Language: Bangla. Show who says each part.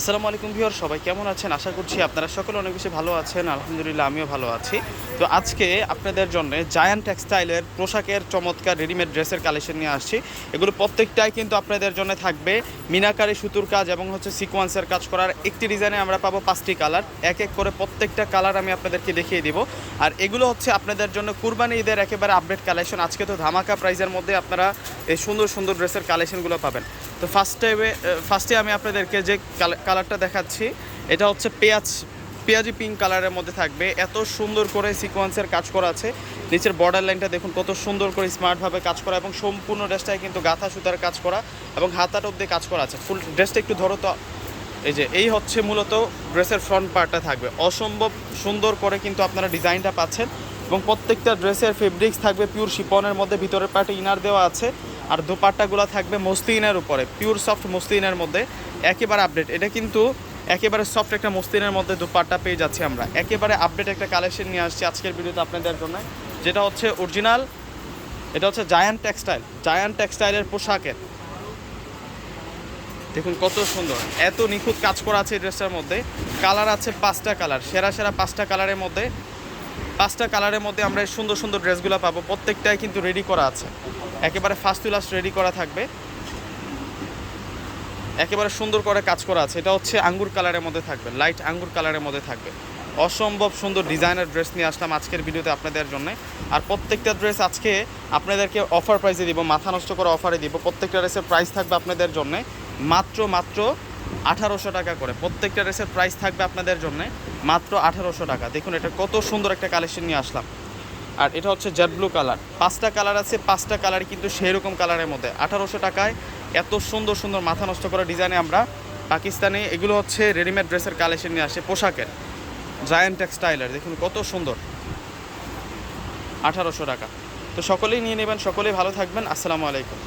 Speaker 1: আসসালামু আলাইকুম ভিউয়ার সবাই কেমন আছেন? আশা করছি আপনারা সকলে অনেক বেশি ভালো আছেন, আলহামদুলিল্লাহ আমিও ভালো আছি। তো আজকে আপনাদের জন্য জায়ান্ট টেক্সটাইলের পোশাকের চমৎকার রেডিমেড ড্রেসের কালেকশন নিয়ে আসছি। এগুলো প্রত্যেকটাই কিন্তু আপনাদের জন্য থাকবে মিনাকারি সুতুর কাজ এবং হচ্ছে সিকোয়েন্সের কাজ করার একটি ডিজাইনে আমরা পাবো পাঁচটি কালার এক এক করে প্রত্যেকটা কালার আমি আপনাদেরকে দেখিয়ে দিব। আর এগুলো হচ্ছে আপনাদের জন্য কুরবানি ঈদের একেবারে আপডেট কালেকশন আজকে তো ধামাকা প্রাইজের মধ্যে আপনারা এই সুন্দর সুন্দর ড্রেসের কালেকশনগুলো পাবেন। তো ফার্স্টে ফার্স্টে আমি আপনাদেরকে যে কালারটা দেখাচ্ছি, এটা হচ্ছে পেঁয়াজ, পেঁয়াজি পিঙ্ক কালারের মধ্যে থাকবে। এত সুন্দর করে সিকোয়েন্সের কাজ করা আছে। নিচের বর্ডার লাইনটা দেখুন, কত সুন্দর করে স্মার্টভাবে কাজ করা এবং সম্পূর্ণ ড্রেসটায় কিন্তু গাঁথা সুতার কাজ করা এবং হাতাটা অব্দি কাজ করা আছে। ফুল ড্রেসটা একটু ধরো তো। এই যে, এই হচ্ছে মূলত ড্রেসের ফ্রন্ট পার্টটা থাকবে। অসম্ভব সুন্দর করে কিন্তু আপনারা ডিজাইনটা পাচ্ছেন এবং প্রত্যেকটা ড্রেসের ফেব্রিক্স থাকবে পিওর শিপনের মধ্যে, ভিতরের পার্টে ইনার দেওয়া আছে। আর দোপাট্টাগুলো থাকবে মস্তিনের উপরে পিওর সফট মস্তিনের মধ্যে। একেবারে আপডেট এটা কিন্তু একেবারে সফট একটা মস্তিনের মধ্যে দোপাট্টা পেয়ে যাচ্ছি আমরা। একেবারে আপডেট একটা কালেকশন নিয়ে আসছি আজকের ভিডিওতে আপনাদের জন্য। যেটা হচ্ছে অরিজিনাল এটা হচ্ছে জায়ান্ট টেক্সটাইল জায়ান্ট টেক্সটাইলের পোশাকের। দেখুন কত সুন্দর, এত নিখুঁত কাজ করা আছে এই ড্রেসটার মধ্যে। কালার আছে পাঁচটা কালার, সেরা সেরা পাঁচটা কালারের মধ্যে। পাঁচটা কালারের মধ্যে আমরা সুন্দর সুন্দর ড্রেসগুলো পাবো, প্রত্যেকটাই কিন্তু রেডি করা আছে। একেবারে ফার্স্ট টু রেডি করা থাকবে। একেবারে সুন্দর করে কাজ করা আছে। এটা হচ্ছে আঙ্গুর কালারের মধ্যে থাকবে লাইট আঙ্গুর কালারের মধ্যে থাকবে। অসম্ভব সুন্দর ডিজাইনের ড্রেস নিয়ে আসলাম আজকের ভিডিওতে আপনাদের জন্য। আর প্রত্যেকটা ড্রেস আজকে আপনাদেরকে অফার প্রাইসে দিব, মাথা নষ্ট করে অফারে দিব। প্রত্যেকটা ড্রেসের প্রাইস থাকবে আপনাদের জন্য। মাত্র মাত্র আঠারোশো টাকা করে। প্রত্যেকটা ড্রেসের প্রাইস থাকবে আপনাদের জন্য মাত্র আঠারোশো টাকা। দেখুন এটা কত সুন্দর একটা কালেকশন নিয়ে আসলাম। আর এটা হচ্ছে জেড ব্লু কালার পাঁচটা কালার আছে, পাঁচটা কালার কিন্তু সেই রকম কালারের মধ্যে। আঠারোশো টাকায় এত সুন্দর সুন্দর মাথা নষ্ট করা ডিজাইনে আমরা পাকিস্তানে, এগুলো হচ্ছে রেডিমেড ড্রেসের কালেকশন নিয়ে আসে, পোশাকের। জায়ান্ট টেক্সটাইলের দেখুন কত সুন্দর। আঠারোশো টাকা। তো সকলেই নিয়ে নেবেন, সকলেই ভালো থাকবেন। আসসালামু আলাইকুম।